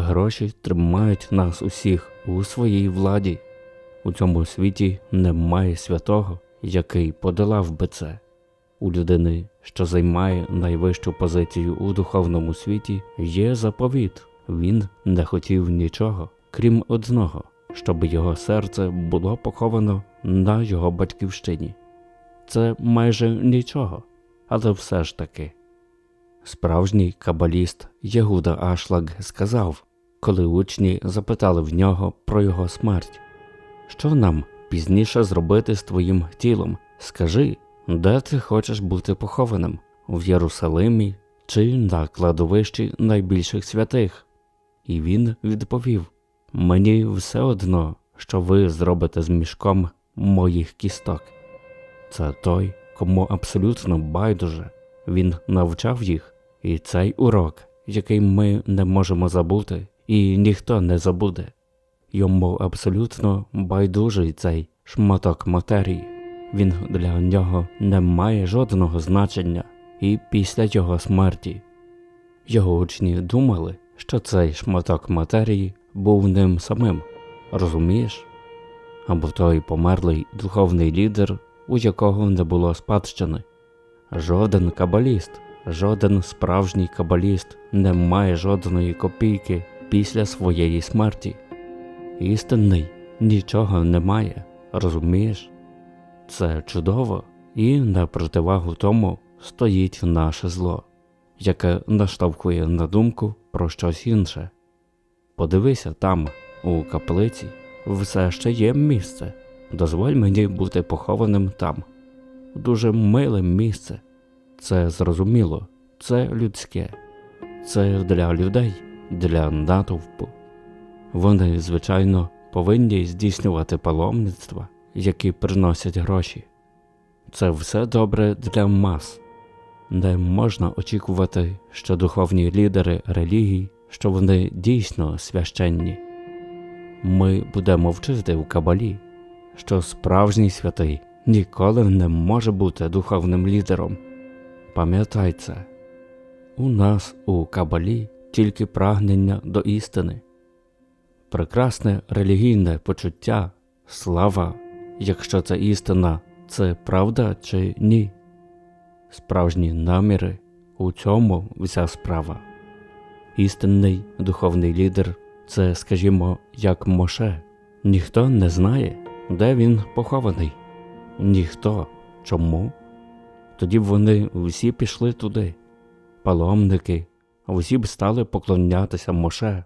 Гроші тримають нас усіх у своїй владі. У цьому світі немає святого, який подолав би це. У людини, що займає найвищу позицію у духовному світі, є заповіт. Він не хотів нічого, крім одного, щоб його серце було поховано на його батьківщині. Це майже нічого, але все ж таки. Справжній кабаліст Єгуда Ашлаг сказав, коли учні запитали в нього про його смерть. Що нам пізніше зробити з твоїм тілом? Скажи, де ти хочеш бути похованим? В Єрусалимі чи на кладовищі найбільших святих? І він відповів: Мені все одно, що ви зробите з мішком моїх кісток. Це той, кому абсолютно байдуже. Він навчав їх, і цей урок, який ми не можемо забути, і ніхто не забуде. Йому абсолютно байдужий цей шматок матерії. Він для нього не має жодного значення і після його смерті. Його учні думали, що цей шматок матерії був ним самим, розумієш? Або той померлий духовний лідер, у якого не було спадщини. Жоден кабаліст, жоден справжній кабаліст не має жодної копійки після своєї смерті. Істинний нічого не має, розумієш? Це чудово, і на противагу тому стоїть наше зло, яке наштовхує на думку про щось інше. Подивися там, у каплиці, все ще є місце. Дозволь мені бути похованим там. Дуже миле місце. Це зрозуміло, це людське, це для людей, для натовпу. Вони, звичайно, повинні здійснювати паломництва, які приносять гроші. Це все добре для мас. Не можна очікувати, що духовні лідери релігій, що вони дійсно священні. Ми будемо вчити в кабалі, що справжній святий ніколи не може бути духовним лідером. Пам'ятай це. У нас у кабалі тільки прагнення до істини, прекрасне релігійне почуття, слава, якщо це істина, це правда чи ні. Справжні наміри у цьому вся справа. Істинний духовний лідер це, скажімо, як Моше. Ніхто не знає, де він похований. Ніхто. Чому? Тоді б вони всі пішли туди. Паломники, усі б стали поклонятися Моше,